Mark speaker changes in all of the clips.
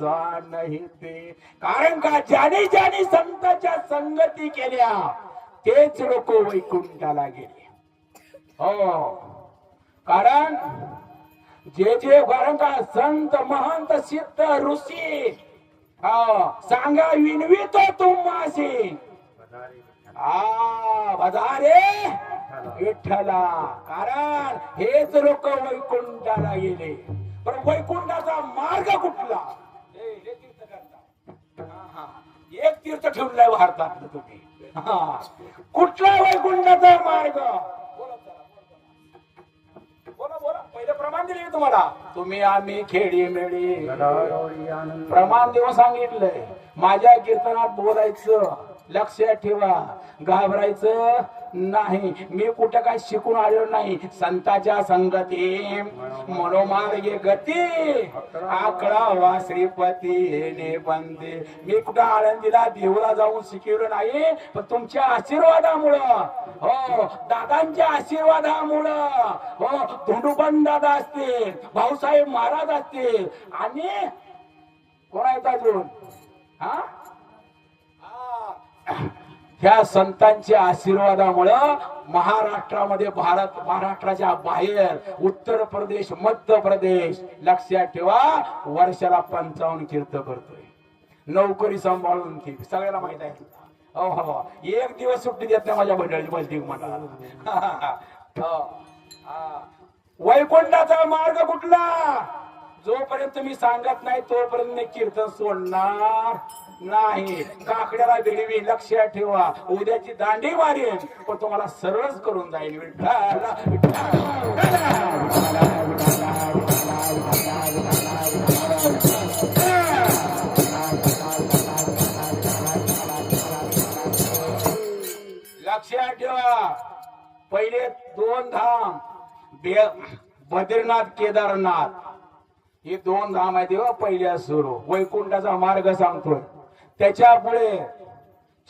Speaker 1: सा नाही ते. कारण का ज्याने ज्याने संतांच्या संगती केल्या तेच लोक वैकुंठाला गेले. हो. कारण जे जे कारण का संत महंत सिद्ध ऋषी हो, सांगा विनवितो तुम्हाशी हा बजारे विठ्ठला. कारण हेच लोक वैकुंठाला गेले. पण वैकुंठाचा मार्ग कुठला? एक तीर्थ ठेवलाय भारतात तुम्ही. हा. कुठला वैकुंठाचा मार्ग? प्रमाण दिले तुम्हाला. तुम्ही आम्ही खेडी मेडी. प्रमाण देऊन सांगितलंय. माझ्या कीर्तनात बोलायचं लक्षात ठेवा. घाबरायचं नाही मी कुठं काय शिकून आलेलो नाही. संताच्या संगती मनोमार्गे गती आकडा वा श्रीपती ने बंदे मी कुठं आळंदीला देवला जाऊन शिकवलं नाही पण तुमच्या आशीर्वादामुळं. हो दादांच्या आशीर्वादामुळं. हो धोंडूबन दादा असतील भाऊसाहेब महाराज असतील आणि कोणा येतात अजून? हा. ह्या संतांच्या आशीर्वादामुळं महाराष्ट्रामध्ये भारत महाराष्ट्राच्या बाहेर उत्तर प्रदेश मध्य प्रदेश लक्षात ठेवा वर्षाला पंचावन्न कीर्त करतोय. नोकरी सांभाळून ती सगळ्याला माहीत आहे. हो, हो हो एक दिवस सुट्टी देत नाही माझ्या मंडळी म्हणा. हो. वैकुंठाचा मार्ग कुठला? जोपर्यंत मी सांगत नाही तोपर्यंत मी कीर्तन सोडणार नाही. काकड्याला दिलेली लक्षात ठेवा. उद्याची दांडी मारेन. पण तुम्हाला सरळच करून जाईल लक्षात ठेवा. पहिले दोन धाम. बे- बद्रीनाथ केदारनाथ. हे दोन धाम आहेत तेव्हा पहिल्या सुरू वैकुंठाचा मार्ग सांगतोय. त्याच्यामुळे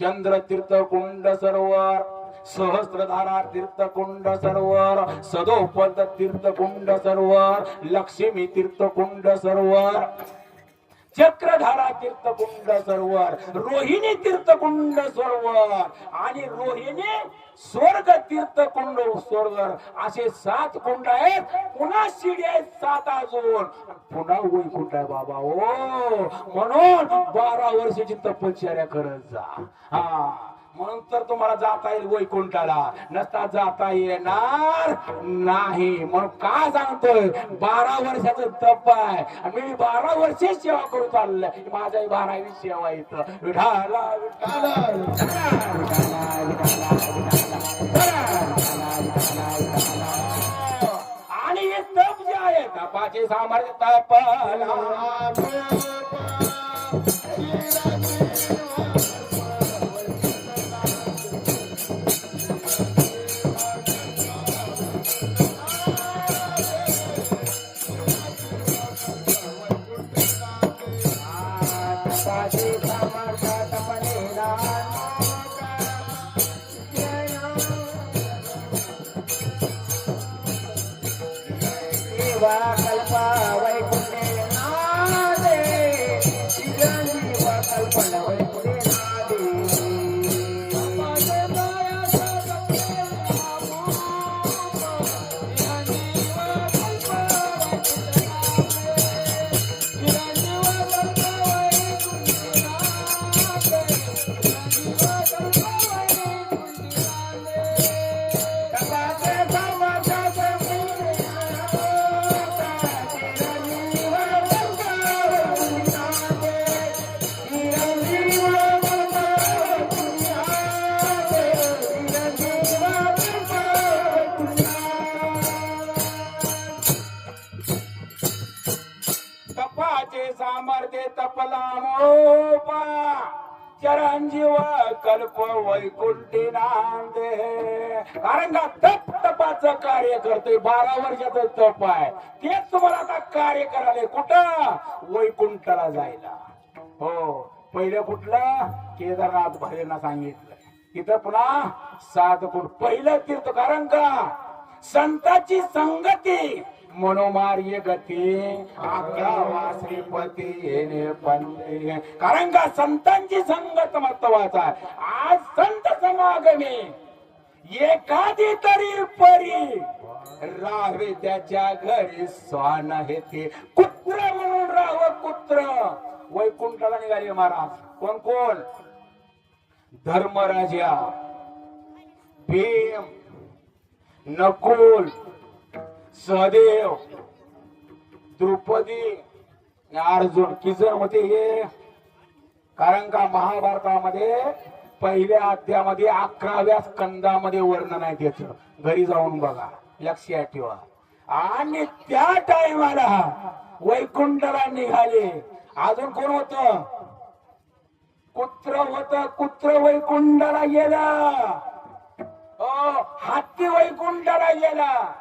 Speaker 1: चंद्र तीर्थ कुंड सरोवर सहस्त्रधारा तीर्थ कुंड सरोवर सदोपद तीर्थ कुंड सरोवर लक्ष्मी तीर्थ कुंड सरोवर. चक्रधारा तीर्थकुंड सरोवर रोहिणी तीर्थकुंड सरोवर आणि रोहिणी स्वर्ग तीर्थकुंड सरोवर. असे सात कुंड आहेत. पुन्हा शिडी आहेत सात अजून. पुन्हा वैकुंड आहे बाबा ओ म्हणून बारा वर्षाची तपश्चर्या करत जा. हा. म्हणून तर तुम्हाला जाता येईल वैकुंठाला. नसता जाता येणार नाही. म्हणून का सांगतोय बारा वर्षाचं तप आहे. मी बारा वर्षे सेवा करू चाललंय. माझ्या बारावी सेवा इथं. विठाला आणि हे तप जे आहे तपाचे सामर्थ्य तपला. तपाचे संजीव कल्प वैकुंठी नांदे. कारण का तप तपाचं कार्य करतोय. बारा वर्षाचं तप आहे. तेच तुम्हाला आता कार्य करायला कुठं? वैकुंठाला जायला. हो पहिलं कुठलं? केदारनाथ भरेना सांगितलं. इथं पुन्हा सात कुठ पहिलं तीर्थ. कारण का? संताची संगती. मनोमार्य गती अकरावा श्रीपती येणे पंथे. कारण का संतांची संगत महत्त्वाचा आज संत समागमे. एखादी तरी परी राहावे त्याच्या घरी स्वान हे ते. कुत्र म्हणून राहावं कुत्र? वैकुंठाला निघाले महाराज. कोण कोण? धर्मराजा. भीम. नकुल. सहदेव द्रौपदी आणि अर्जुन किजन होते हे कारण का महाभारतामध्ये पहिल्या अध्यामध्ये अकराव्या स्कंदामध्ये वर्णन आहे त्याच. घरी जाऊन बघा लक्षात ठेवा. आणि त्या टायमाला वैकुंठला निघाले. अजून कोण होत? कुत्र होत. कुत्र वैकुंठला गेला. ओ हत्ती वैकुंठला गेला.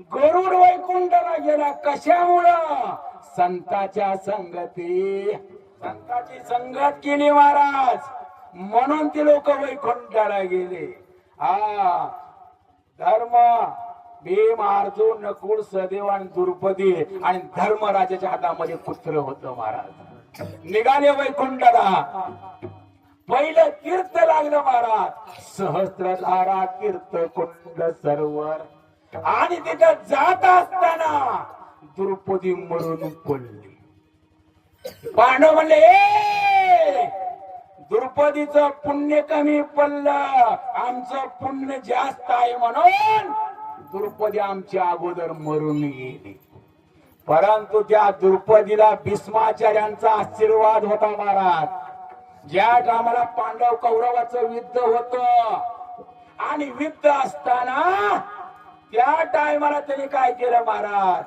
Speaker 1: गरुड वैकुंठला गेला. कशामुळं? संताच्या संगती. संताची संगत केली महाराज. म्हणून ती लोक वैकुंठाला गेले. हा धर्म. भीम अर्जुन नकुळ सदैव आणि द्रुपदी आणि धर्मराजाच्या हातामध्ये पुत्र होत महाराज. निघाले वैकुंठाला. पहिलं तीर्थ लागलं महाराज. सहस्त्रधारा तीर्थ कुंड सरोवर. आणि तिथं जात असताना द्रुपदी मरून पडली. पांडव म्हणले "ए, द्रुपदीचं पुण्य कमी पडलं. आमचं पुण्य जास्त आहे म्हणून द्रुपदी आमच्या अगोदर मरून गेली. परंतु त्या द्रुपदीला भीष्माचार्यांचा आशीर्वाद होता महाराज. ज्या टायमाला पांडव कौरवाचं युद्ध होत आणि युद्ध असताना त्या टायमाला त्यांनी काय केलं महाराज?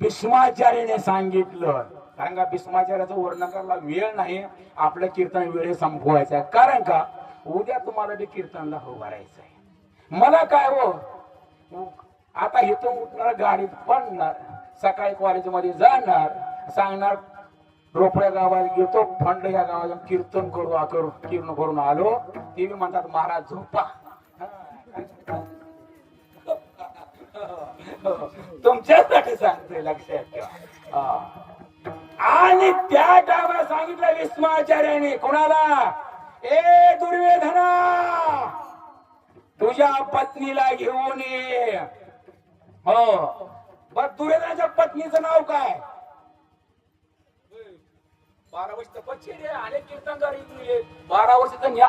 Speaker 1: भीष्माचार्याने सांगितलं. कारण का भीष्माचार्याचं वर्णन करायला वेळ नाही. आपलं कीर्तन वेळे संपवायचं आहे. कारण का? उद्या तुम्हाला ते कीर्तनला हो उभारायचं आहे. मला काय हो? आता इथून उठणार गाडीत पडणार सकाळी कॉलेजमध्ये जाणार सांगणार रोपड्या गावात घेतो फंड या गावात कीर्तन करू आ- करू कीर्ण करून आलो. ते म्हणतात महाराज झोपा. तुमच्यासाठी सांगते लक्षात ठेवा. आणि त्या टायमाला सांगितलं विस्माचार्याने कोणाला? ए दुर्वेधना तुझ्या पत्नीला घेऊन ये. हो. बर दुर्योधनाच्या पत्नीचं नाव काय? बारा वर्ष तपस्या रे अनेक कीर्तनकार इथून ये. बारा तर न्या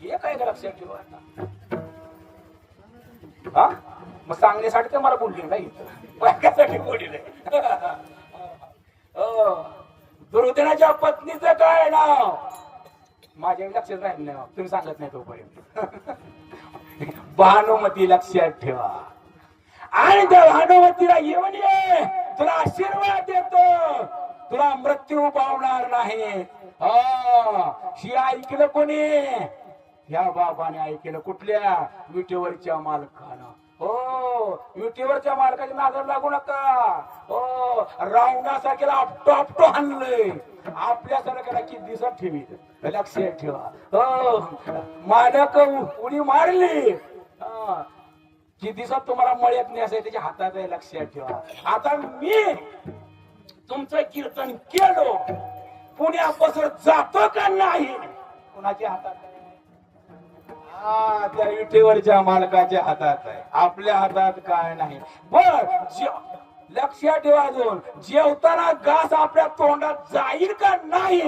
Speaker 1: हे काय लक्षात ठेवा आता? हा? मग सांगण्यासाठी ते मला बोलली नाही. कशासाठी बोलली नाही. हो. दुर्योधनाच्या पत्नीचं काय नाव? माझ्या लक्षात राहील नाही. तुम्ही सांगत नाही तोपर्यंत. भानुमती लक्षात ठेवा. आणि त्या भानुमतीला येऊन ये. तुला आशीर्वाद देतो. तुला मृत्यू पावणार नाही. हा ही ऐकलं कोणी? या बाबाने ऐकलं कुठल्या? विटेवरच्या मालकानं. युतीवरच्या मालकाची मालकाच्या लागू नका. हो रावणासारख्याला आपटो आपटो आणलंय आपल्यासारख्याला किती ठेवी? लक्षात ठेवा. हो मालक उडी मारली. हा. दिसत तुम्हाला मळ्यात नाही असेल त्याच्या हातात आहे लक्षात ठेवा. आता मी तुमचं कीर्तन केलो. पुण्यापासून जातो का नाही? कुणाच्या हातात? हा त्या विटेवरच्या मालकाच्या हातात आहे. आपल्या हातात काय नाही. बर लक्षात ठेवा अजून जेवताना घास आपल्या तोंडात जाईल का नाही?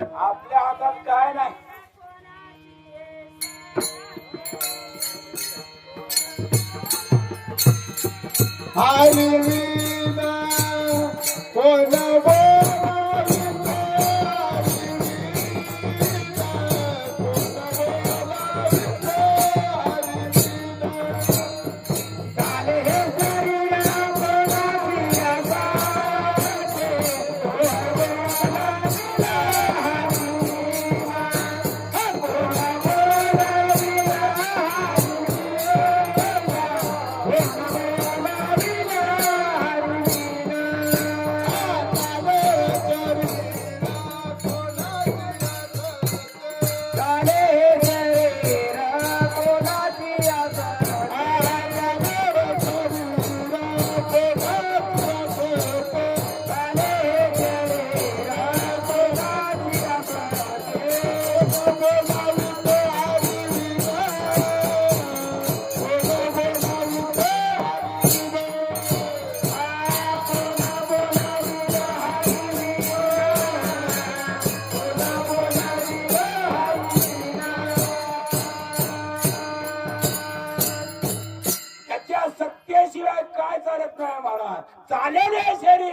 Speaker 1: आपल्या हातात काय नाही?
Speaker 2: हरिवीणा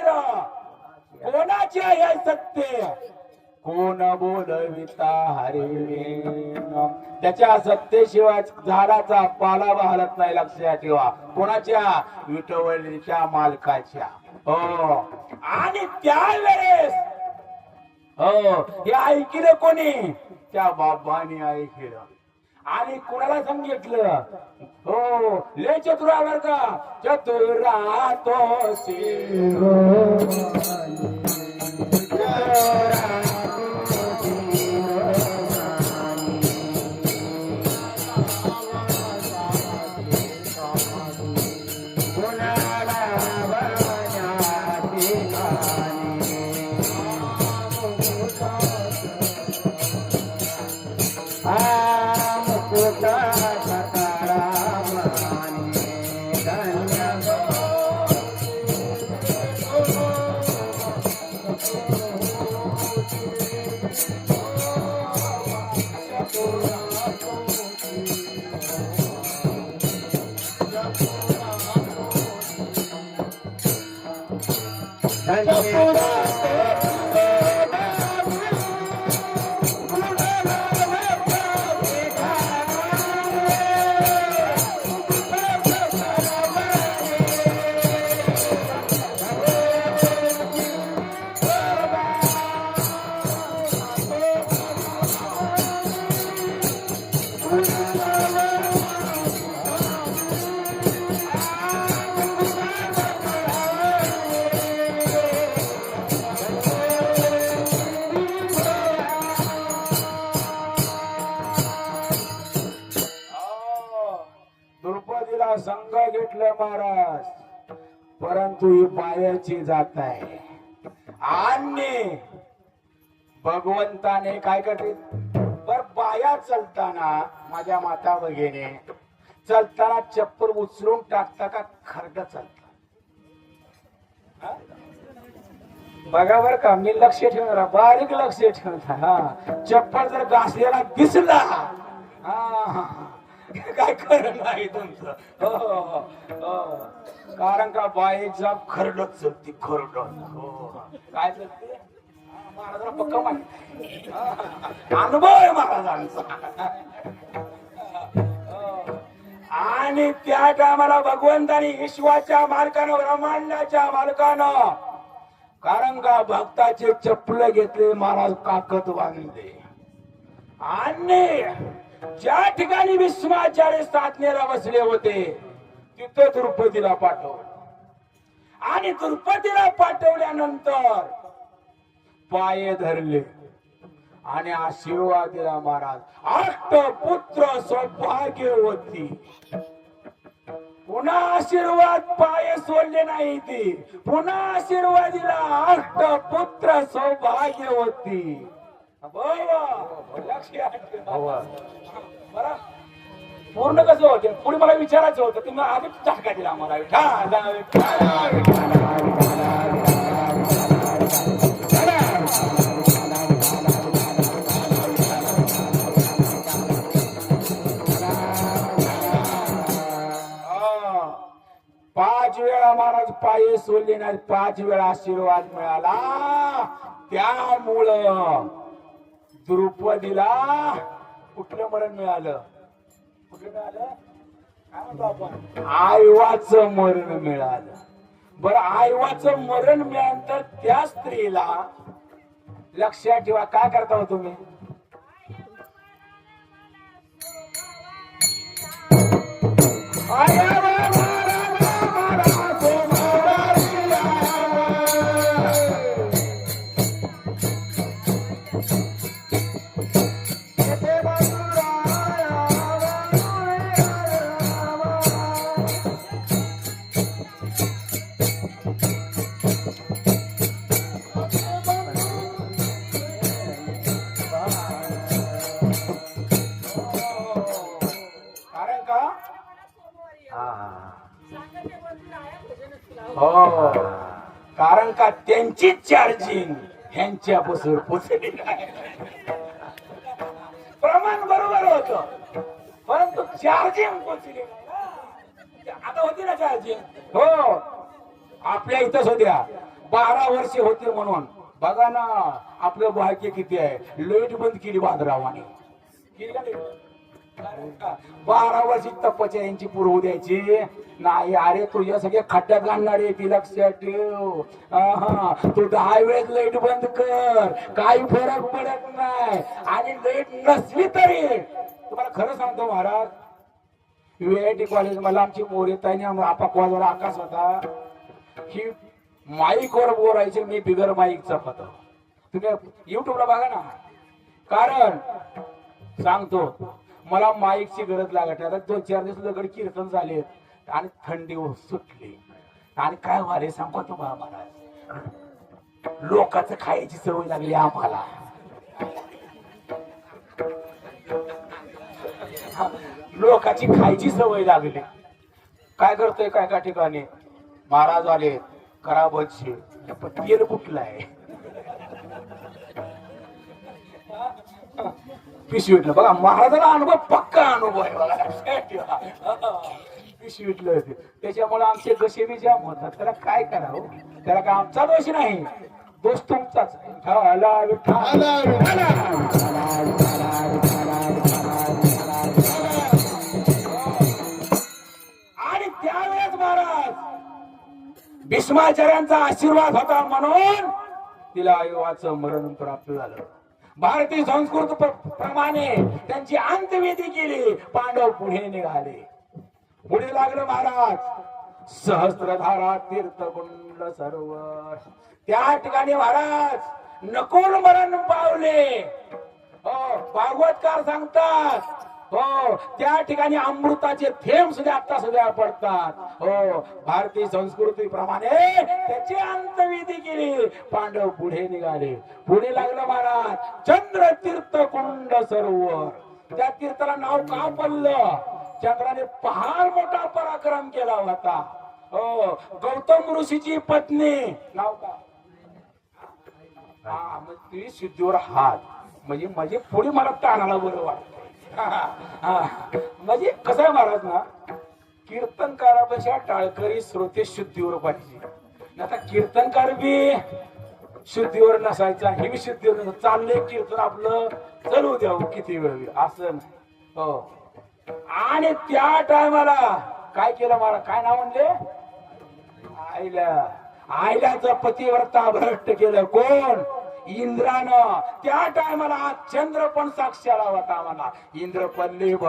Speaker 2: हे कोणाचे
Speaker 1: हे सत्य कोण बोलविता हरी त्याच्या सत्तेशिवाय झाडाचा पाला वाहलत नाही लक्षात ठेवा. कोणाच्या? विटवलीच्या मालकाच्या. हो. आणि त्यावेळेस हो हे ऐकलं कोणी? त्या बाबाने ऐकलं. आणि कोणाला सांगितलं? हो ले चतुरावर का चतुरा तो
Speaker 2: कुणाला आ
Speaker 1: संघ महाराज. परंतु ही पायाची जात आहे. आणि भगवंताने काय करते? बर बाया चलताना माझ्या माता बघिने चलताना चप्पल उचलून टाकता का खरड चालता? बघा बर का मी लक्ष ठेवणार बारीक लक्ष ठेवणार हा चप्पल जर घासलेला दिसला हा. काय खरं नाही तुमचं? हो, हो, हो, हो. कारण का बाईचा खरडत जगती खरडत हो, हो काय जगते? हा, महाराजांना पक्का माहिती हा, अनुभव आहे महाराजांचा. हो. आणि त्या टायमाला भगवंतानी विश्वाच्या मालकानं ब्रह्मांडाच्या मालकानं कारण का भक्ताचे चप्पल घेतले महाराज काकत बांधले. आणि ज्या ठिकाणी विश्वाचार्य साधनेला बसले होते तिथं द्रुपदीला पाठवलं. आणि द्रुपदीला पाठवल्यानंतर पाय धरले आणि आशीर्वाद दिला महाराज अष्ट पुत्र सौभाग्यवती. पुन्हा आशीर्वाद पाय सोडले नाही ती. पुन्हा आशीर्वाद दिला अष्ट पुत्र सौभाग्यवती. लक्षात पूर्ण कसं होते? पुढे मला विचारायचं होतं तुम्ही आधीच झटका दिला. हा. पाच वेळा महाराज पाये सोडले नाही पाच वेळा आशीर्वाद मिळाला. त्यामुळं द्रुपदीला कुठलं मरण मिळालं? कुठलं मिळालं? काय म्हणतो आपण? आयवाच मरण मिळालं. बर आयवाचं मरण मिळाल्यानंतर त्या स्त्रीला लक्षात ठेवा काय करता हो तुम्ही? आया! हो. कारण का त्यांची चार्जिंग ह्यांच्यापासून पोचली प्रमाण बरोबर होत. परंतु चार्जिंग पोचली म्हणजे आता होती ना चार्जिंग हो. आपल्या इथंच होत्या. बारा वर्षे होते म्हणून. बघा ना आपलं भाग्य किती आहे? लाइट बंद केली बांधरावाने केली का? बारा वर्षी तपस्या यांची पुरवू द्यायची. नाही अरे तुझ्या सगळे खड्ड्यात घालणार आहे ती लक्षात ठेव तू दहा वेळेस लाइट बंद कर. काही फरक पडत नाही. आणि लाइट नसली तरी. तुम्हाला खरं सांगतो महाराज युआयटी कॉलेज मला आमची मोरेताईने आपा कॉलवर आकाश होता. ही माईकवर बोलायचे मी बिगर माईकचा पत्र तुम्ही युट्यूबला बघा ना. कारण सांगतो मला माईकची गरज लागत आता दोन चार दिवस दगड कीर्तन झाले. आणि थंडी सुटली. आणि काय व्हाले सांगतो तुम्हाला महाराज लोकांचं खायची सवय लागली आम्हाला. लोकांची खायची सवय लागली. काय करतोय काय काय ठिकाणी? महाराज आले. करा बच्चे पण तेल कुठलं आहे? पिशवीतलं बघा महाराजाला अनुभव पक्का अनुभव आहे बघा. लक्षात पिशवीतलं होते. त्याच्यामुळे आमचे कसे बी जाम होतात त्याला काय करावं? त्याला काय आमचा दोष नाही. दोष तुमचाच आणि त्यावेळेस महाराज भीष्माचार्यांचा आशीर्वाद होता म्हणून तिला आयुवाचं मरण प्राप्त झालं. भारतीय संस्कृत प्र- प्रमाणे त्यांची अंत्यविधी केली. पांडव पुढे निघाले. पुढे लागलं महाराज. सहस्त्रधारा तीर्थकुंड सरोवर त्या ठिकाणी महाराज नकोल मरण पावले. हो, भागवतकार सांगतात हो त्या ठिकाणी अमृताचे थेंब सुद्धा आता सुद्धा पडतात. हो भारतीय संस्कृती प्रमाणे त्याची अंतविधी केली. पांडव पुढे निघाले. पुढे लागलं महाराज चंद्र तीर्थ कुंड सरोवर. त्या तीर्थाला नाव का पडलं? चंद्राने फार मोठा पराक्रम केला होता. हो गौतम ऋषीची पत्नी. नाव का? हा मग ती सिद्धीवर हात. म्हणजे म्हणजे पुढे मला ताणाला बरं वाटत. म्हणजे कसं आहे महाराज ना कीर्तनकारापेक्षा टाळकरी श्रोते शुद्धीवर पाहिजे. आता कीर्तनकार बी शुद्धीवर नसायचा हे बी शुद्धीवर नसायचं. चाललंय कीर्तन आपलं चालू द्यावं हो, किती वेळ असं हो. आणि त्या टायमाला काय केलं मला काय नाव म्हणले? आईला. आईल्याचं पतिव्रता भ्रष्ट केलं. कोण? इंद्रानं त्या टायमाला चंद्र पण साक्षाला होता मला इंद्र पल्ली भ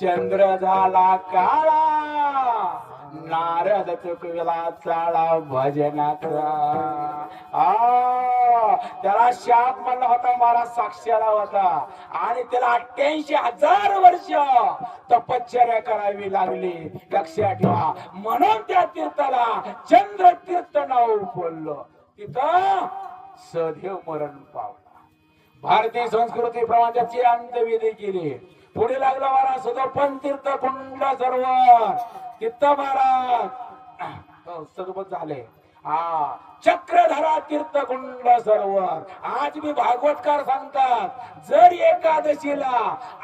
Speaker 1: चंद्र झाला काळा नारद चुकविला चाळा भजनाचा त्याला शाप म्हणला होता महाराज साक्षाला होता. आणि त्याला अठ्ठ्याऐंशी हजार वर्ष तपश्चर्या करावी लागली. लक्षात ठेवा. म्हणून त्या तीर्थाला चंद्र तीर्थ नाव बोललं. तिथं सदैव मरण पावला. भारतीय संस्कृती प्रमाणाची अंतविधी केली. पुढे लागला महाराज सदोपन तीर्थ कुंड सरोवर. तीर्थ महाराज. हो, झाले. हा चक्रधरा तीर्थकुंड सरोवर. आज मी भागवतकार सांगतात जर एकादशीला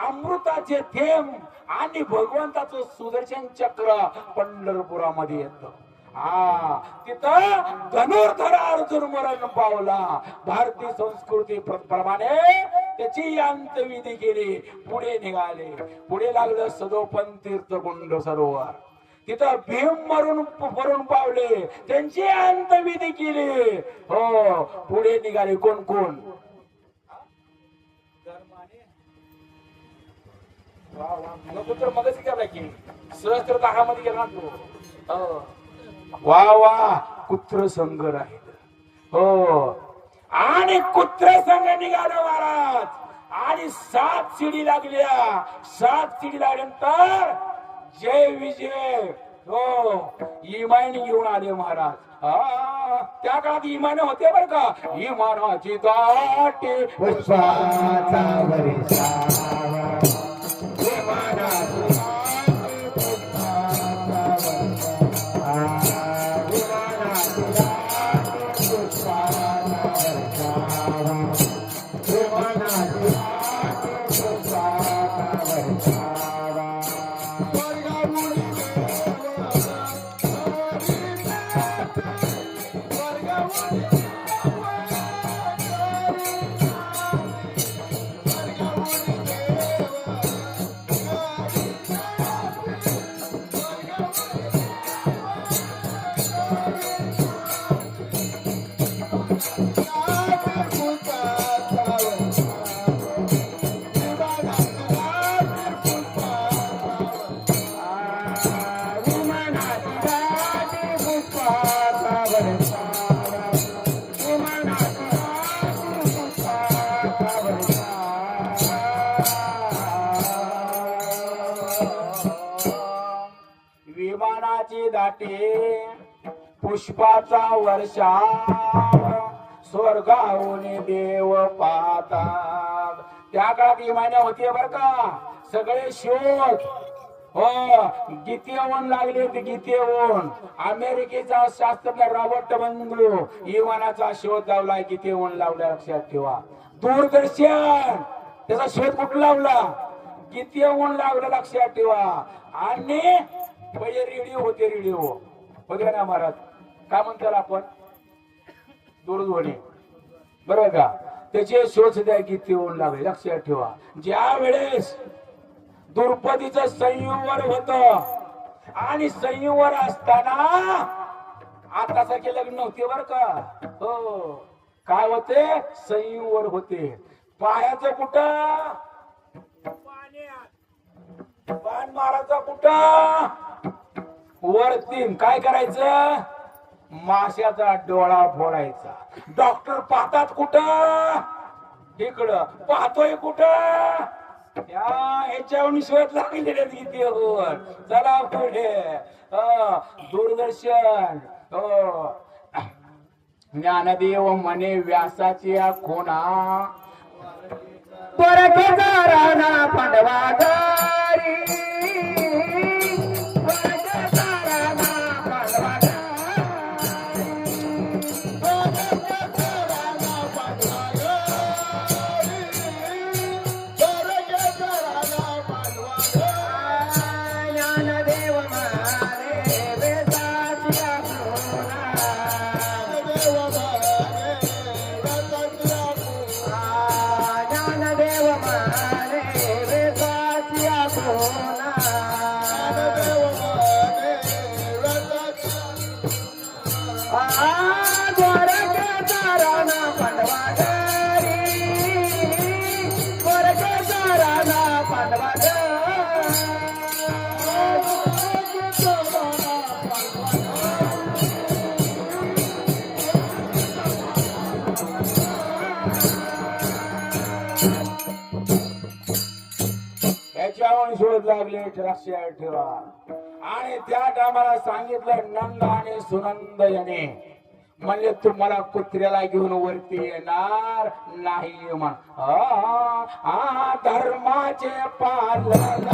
Speaker 1: अमृताचे थेंब आणि भगवंताचं सुदर्शन चक्र पंढरपुरामध्ये येतं. हा तिथं धनुर्धर अर्जुन मरण पावला. भारतीय संस्कृती प्रमाणे त्याची अंतविधी केली. पुढे निघाले. पुढे लागलं सदोपन तीर्थकुंड सरोवर. तिथं भीम मरून मरून पावले. त्यांची अंतविधी केली. हो पुढे निघाले कोण कोण? वा, नको तर मगच गेला की सहस्त्र दाहामध्ये गेला तो? हो. वा वा कुत्र संघ राहील. हो. आणि कुत्र संघ निघाला महाराज. आणि सात शिडी लागल्या. सात शिडी लागल्यानंतर जय विजय. हो. इमानी घेऊन आले महाराज. हा, त्या काळात इमान होते बर का? इमानाची दाटी
Speaker 2: पुष्पाचा विमानाची दाटी पुष्पाचा
Speaker 1: वर्षा स्वर्गाहून देव पाहतात. त्या काळात विमाने होती बर का? सगळे शोध. हो गीतेवन लागले ते गीतेवन अमेरिकेचा शास्त्रज्ञ रॉबर्ट बंधू विमानाचा शोध लावलाय गीतेवन लावल्या लक्षात ठेवा. दूरदर्शन. त्याचा शोध कुठं लावला? किती ऊन लावलं लक्षात ठेवा. आणि पहिले रेडिओ होते रेडिओ. बघा ना महाराज? काय म्हणतात आपण? दूरध्वनी. बरोबर का? त्याचे शोध द्या किती ऊन लागले लक्षात ठेवा. ज्या वेळेस द्रुपदीच संयुवर होत आणि संयुवर असताना आता लग्न होते बर का? हो. काय होते? संयुवर होते. पायाचं कुठं? बाण मारायचा कुठं? वरती. काय करायचं? माशाचा डोळा फोडायचा. डॉक्टर पाहतात कुठं? इकडं. पाहतोय कुठं? याच्यावर शोध लागलेले गीतेवर चला पुढे. दूरदर्शन. हो. ज्ञानदेव म्हणे व्यासाची या खोना
Speaker 2: परकेचा राणा
Speaker 1: पांडवा गारी. लागले लक्षात ठेवा. आणि त्या टायमाला सांगितलं नंद आणि सुनंद याने. म्हणजे तुम्हाला कुत्र्याला घेऊन वरती येणार नाही म्हण. धर्माचे पालन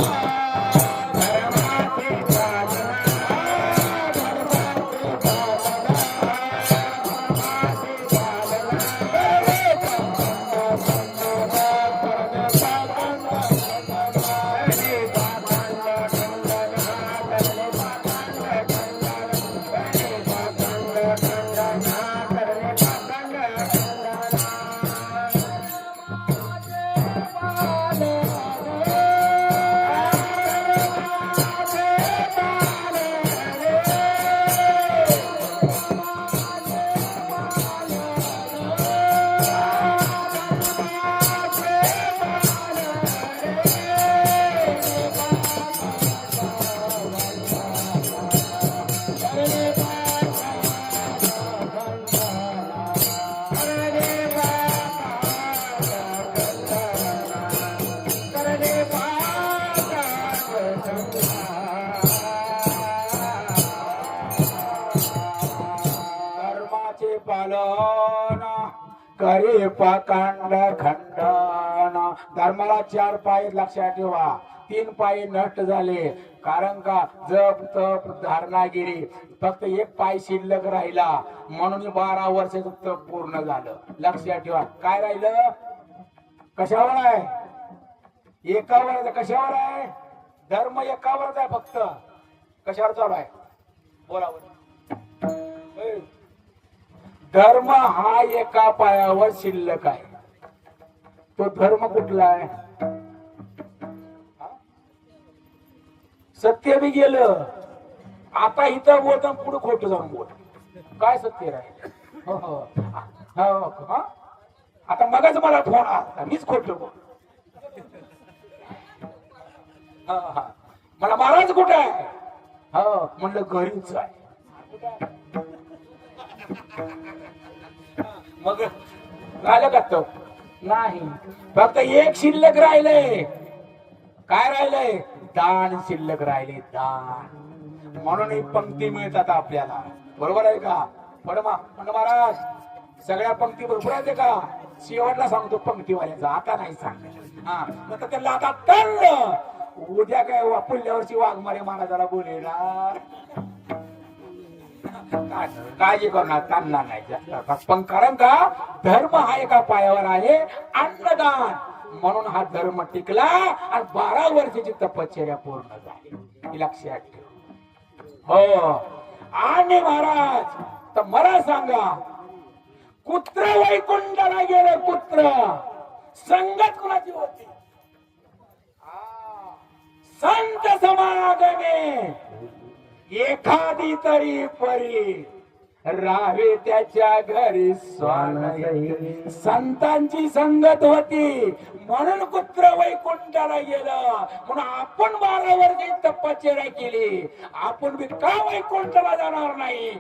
Speaker 1: कांड खंडन. धर्माला चार पाय लक्षात ठेवा. तीन पाय नष्ट झाले. कारण का? जप तप धारणागिरी. फक्त एक पाय शिल्लक राहिला. म्हणून बारा वर्षाचं तप पूर्ण झालं. लक्षात ठेवा. काय राहिलं? कशावर आहे? एकावर कशावर आहे? धर्म एकावरच आहे फक्त. कशावर चालू आहे? बोलावर धर्म हा एका पायावर शिल्लक आहे. तो धर्म कुठला आहे? सत्य बी गेलं. आता इथं बोलत पुढे खोटं जाऊन बोल काय सत्य राहील? हो, हो. हो, हा? आता मगच मला फोन आला. मीच खोटं बोल. हा, हा. मला महाराज कुठे आहे? हो म्हणलं घरीच आहे. मग झालं का तो? नाही. फक्त एक शिल्लक राहिलंय. काय राहिलंय? दान शिल्लक राहिले दान. म्हणून ही पंक्ती मिळतात आपल्याला. बरोबर आहे का? पडमा म्हणजे महाराज सगळ्या पंक्ती बरोबर आहेत का? शेवटला सांगतो पंक्तीवाल्याचा. आता नाही सांग हा मग त्याला आता तर उद्या काय वा- पुढल्या वर्षी वाघमारे महाराजाला बोलेणार काळजी करणार त्यांना नाही जास्त. पण कारण का? धर्म हा एका पायावर आहे अन्नदान. म्हणून हा धर्म टिकला आणि बारा वर्षाची तपश्चर्या पूर्ण झाली. लक्षात ठेव. हो. आणि महाराज तर मला सांगा कुत्र वैकुंठाला गेलं कुत्र? संगत कुणाची होती? संत समागमे. एखादी तरी परी रावे त्याच्या घरी स्वान संतांची संगत होती म्हणून कुत्र वैकुंठाला गेलं. म्हणून आपण बारा वर्षी तपाचेरा केली. आपण बी का वैकुंठाला जाणार नाही?